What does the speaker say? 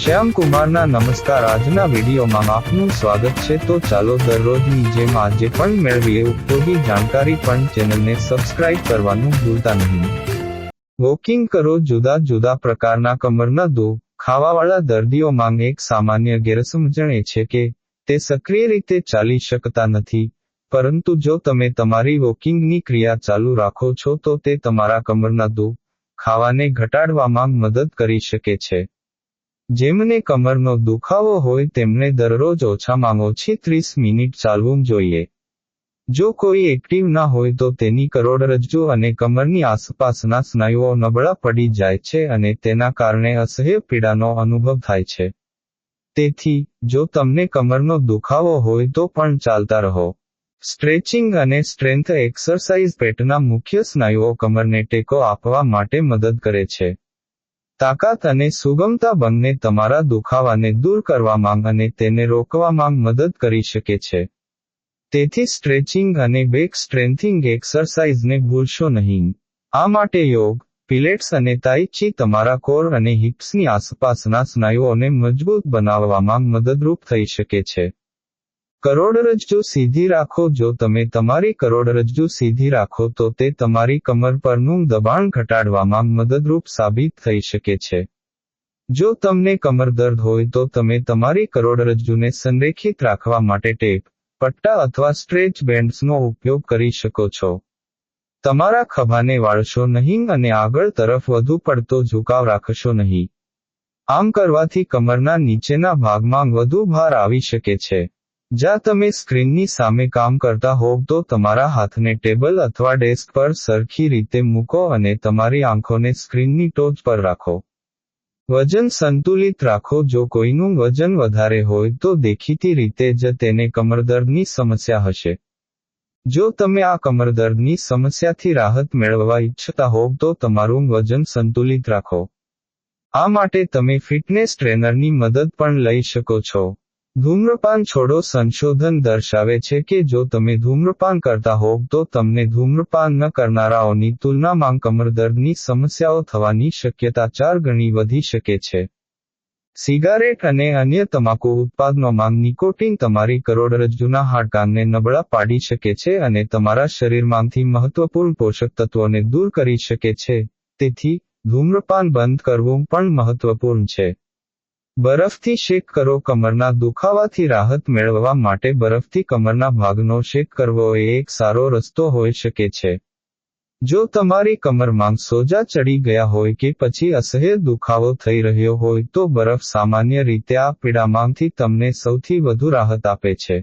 શ્યામ કુમારના નમસ્કાર. આજના વિડીયોમાં આપનું સ્વાગત છે. તો ચાલો દરરોજની જેમ આજે પણ મેળવીએ. ઉપયોગી જાણકારી પણ ચેનલને સબસ્ક્રાઇબ કરવાનું ભૂલતા નહીં. વોકિંગ કરો. જુદા જુદા પ્રકારના કમરના દો. ખાવાવાળા દર્દીઓમાં એક સામાન્ય ગેરસમજણ એ છે કે તે સક્રિય રીતે ચાલી શકતા નથી. પરંતુ જો તમે તમારી વોકિંગની ક્રિયા ચાલુ રાખો છો, તો તે તમારા કમરના દો ખાવાને ઘટાડવામાં મદદ કરી શકે છે. જેમને કમરનો દુખાવો હોય તેમને દરરોજ ઓછામાં ઓછી ત્રીસ મિનિટ ચાલવું જોઈએ. જો કોઈ એક્ટિવ ના હોય તો તેની કરોડરજ્જુ અને કમરની આસપાસના સ્નાયુઓ નબળા પડી જાય છે અને તેના કારણે અસહ્ય પીડાનો અનુભવ થાય છે. તેથી, જો તમને કમરનો દુખાવો હોય તો પણ ચાલતા રહો. સ્ટ્રેચિંગ અને સ્ટ્રેન્થ એક્સરસાઇઝ પેટના મુખ્ય સ્નાયુઓ કમરને ટેકો આપવા માટે મદદ કરે છે. તાકાત અને સુગમતા બંને તમારા દુખાવાને દૂર કરવામાં અને તેને રોકવામાં મદદ કરી શકે છે. તેથી સ્ટ્રેચિંગ અને બેક સ્ટ્રેન્થિંગ એક્સરસાઇઝને ભૂલશો નહીં. આ માટે યોગ, પિલેટ્સ અને તાઈ ચી તમારા કોર અને હિપ્સની આસપાસના સ્નાયુઓને મજબૂત બનાવવામાં મદદરૂપ થઈ શકે છે. કરોડરજ્જુ સીધી રાખો. જો તમે તમારી કરોડરજ્જુ સીધી રાખો, તો તે તમારી કમર પરનું દબાણ ઘટાડવામાં મદદરૂપ સાબિત થઈ શકે છે. જો તમને કમર દર્દ હોય, તો તમે તમારી કરોડરજ્જુને સંરેખિત રાખવા માટે ટેપ, પટ્ટા અથવા સ્ટ્રેચ બેન્ડ્સનો ઉપયોગ કરી શકો છો. તમારા ખભાને વાળશો નહીં અને આગળ તરફ વધુ પડતો ઝુકાવ રાખશો નહીં. આમ કરવાથી કમરના નીચેના ભાગમાં વધુ ભાર આવી શકે છે. જ્યાં તમે સ્ક્રીનની સામે કામ કરતા હોવ તો તમારા હાથને ટેબલ અથવા ડેસ્ક પર સરખી રીતે મૂકો અને તમારી આંખોને સ્ક્રીનની ટોચ પર રાખો. વજન સંતુલિત રાખો. જો કોઈનું વજન વધારે હોય તો દેખીતી રીતે જ તેને કમરદર્દની સમસ્યા હશે. જો તમે આ કમરદર્દની સમસ્યાથી રાહત મેળવવા ઈચ્છતા હોવ તો તમારું વજન સંતુલિત રાખો. આ માટે તમે ફિટનેસ ટ્રેનરની મદદ પણ લઈ શકો છો. ધૂમ્રપાન છોડો સંશોધન દર્શાવે છે કે જો તમે ધૂમ્રપાન કરતા હોવ તો તમને ધૂમ્રપાન ન કરનારાઓની તુલનામાં કમરદર્દની સમસ્યાઓ થવાની શક્યતા ચાર ગણી વધી શકે છે. સિગારેટ અને અન્ય તમાકુ ઉત્પાદનોમાં નિકોટિન તમારી કરોડરજ્જુના હાડકાંને નબળા પાડી શકે છે અને તમારા શરીરમાંથી મહત્વપૂર્ણ પોષક તત્વોને દૂર કરી શકે છે. તેથી, ધૂમ્રપાન બંધ કરવું પણ મહત્વપૂર્ણ છે. બરફથી શેક કરો કમરના દુખાવાથી રાહત મેળવવા માટે બરફથી કમરના ભાગનો શેક કરવો એ એક સારો રસ્તો હોઈ શકે છે. જો તમારી કમરમાં સોજા ચડી ગયા હોય કે પછી અસહ્ય દુખાવો થઈ રહ્યો હોય તો બરફ સામાન્ય રીતે આ પીડામાંથી તમને સૌથી વધુ રાહત આપે છે.